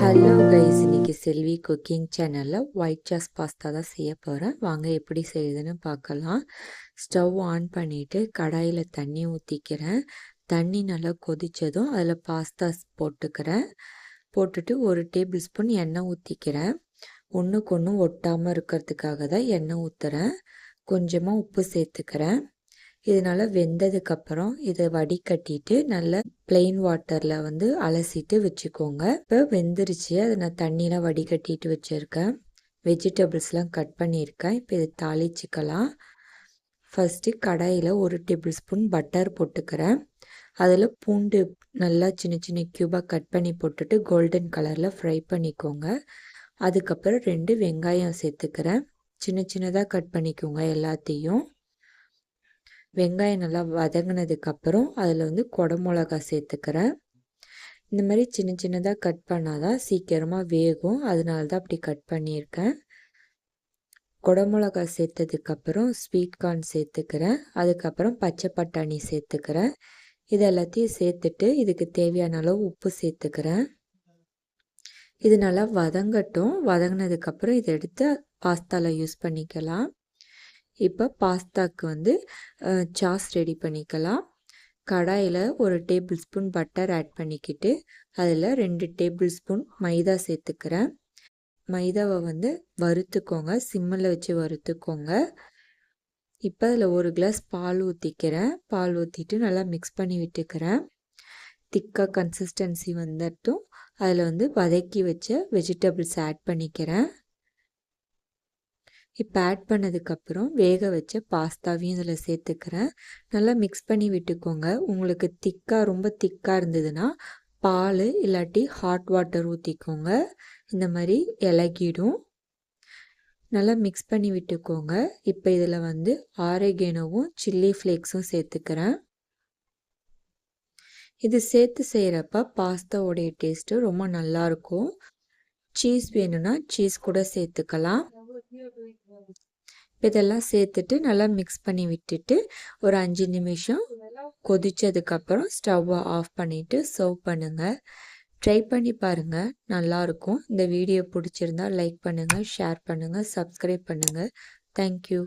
Hello guys இன்னைக்கு Selvi cooking சேனலில் white sauce pasta தான் செய்ய போகிறேன் வாங்க எப்படி செய்யுதுன்னு பார்க்கலாம். ஸ்டவ் ஆன் பண்ணிவிட்டு கடாயில் தண்ணி ஊற்றிக்கிறேன் தண்ணி நல்லா கொதித்ததும் அதில் பாஸ்தா போட்டுக்கிறேன். போட்டுட்டு ஒரு டேபிள் ஸ்பூன் எண்ணெய் ஊற்றிக்கிறேன் ஒன்றுக்கு ஒன்று ஒட்டாமல் இருக்கிறதுக்காக தான் எண்ணெய் ஊற்றுறேன் கொஞ்சமாக உப்பு சேர்த்துக்கிறேன். இதனால் வெந்ததுக்கப்புறம் இதை வடிகட்டிட்டு நல்ல பிளெயின் வாட்டரில் வந்து அலசிட்டு வச்சுக்கோங்க. இப்போ வெந்துருச்சு. அதை நான் தண்ணியெலாம் வடிகட்டிட்டு வச்சுருக்கேன். வெஜிடபிள்ஸ்லாம் கட் பண்ணியிருக்கேன். இப்போ இதை தாளிச்சிக்கலாம். ஃபஸ்ட்டு கடாயில் ஒரு டேபிள் ஸ்பூன் பட்டர் போட்டுக்கிறேன். அதில் பூண்டு நல்லா சின்ன சின்ன க்யூபாக கட் பண்ணி போட்டுட்டு கோல்டன் கலரில் ஃப்ரை பண்ணிக்கோங்க. அதுக்கப்புறம் ரெண்டு வெங்காயம் சேர்த்துக்கிறேன். சின்ன சின்னதாக கட் பண்ணிக்கோங்க எல்லாத்தையும். வெங்காயம் நல்லா வதங்கினதுக்கப்புறம் அதில் வந்து குடமிளகா சேர்த்துக்கிறேன். இந்த மாதிரி சின்ன சின்னதாக கட் பண்ணால் தான் சீக்கிரமாக வேகும். அதனால தான் அப்படி கட் பண்ணியிருக்கேன் குடமிளகா சேர்த்ததுக்கப்புறம் ஸ்வீட் கார்ன் சேர்த்துக்கிறேன். அதுக்கப்புறம் பச்சை பட்டாணி சேர்த்துக்கிறேன். இது எல்லாத்தையும் சேர்த்துட்டு இதுக்கு தேவையான அளவு உப்பு சேர்த்துக்கிறேன். இது நல்லா வதங்கட்டும். வதங்கினதுக்கப்புறம் இதை எடுத்து பாஸ்தாவில் யூஸ் பண்ணிக்கலாம். இப்போ பாஸ்தாக்கு வந்து சாஸ் ரெடி பண்ணிக்கலாம். கடாயில் ஒரு டேபிள் ஸ்பூன் பட்டர் ஆட் பண்ணிக்கிட்டு அதில் ரெண்டு டேபிள் ஸ்பூன் மைதா சேர்த்துக்கிறேன். மைதாவை வந்து வறுத்துக்கோங்க சிம்மில் வச்சு வறுத்துக்கோங்க. இப்போ அதில் ஒரு கிளாஸ் பால் ஊற்றிக்கிறேன் பால் ஊற்றிட்டு நல்லா மிக்ஸ் பண்ணி விட்டுக்கிறேன். திக்காக கன்சிஸ்டன்சி வந்துட்டும் அதில் வந்து வதக்கி வச்ச வெஜிடபிள்ஸ் ஆட் பண்ணிக்கிறேன். இப்போ ஆட் பண்ணதுக்கப்புறம் வேக வச்ச பாஸ்தாவையும் இதில் சேர்த்துக்கிறேன். நல்லா மிக்ஸ் பண்ணி விட்டுக்கோங்க. உங்களுக்கு திக்காக ரொம்ப திக்காக இருந்ததுன்னா பால் இல்லாட்டி ஹாட் வாட்டர் ஊற்றிக்கோங்க இந்த மாதிரி இலகிடும். நல்லா மிக்ஸ் பண்ணி விட்டுக்கோங்க. இப்போ இதில் வந்து ஆரோகேனோவும் சில்லி ஃப்ளேக்ஸும் சேர்த்துக்கிறேன். இது சேர்த்து செய்கிறப்ப பாஸ்தாவோடைய டேஸ்ட்டு ரொம்ப நல்லாயிருக்கும் சீஸ் வேணும்னா சீஸ் கூட சேர்த்துக்கலாம். இதெல்லாம் சேர்த்துட்டு நல்லா மிக்ஸ் பண்ணி விட்டுட்டு ஒரு அஞ்சு நிமிஷம் கொதிச்சதுக்கப்புறம் ஸ்டவ்வை ஆஃப் பண்ணிவிட்டு சர்வ் பண்ணுங்கள் ட்ரை பண்ணி பாருங்கள் நல்லாயிருக்கும் இந்த வீடியோ பிடிச்சிருந்தா லைக் பண்ணுங்கள் ஷேர் பண்ணுங்கள் சப்ஸ்கிரைப் பண்ணுங்கள் தேங்க்யூ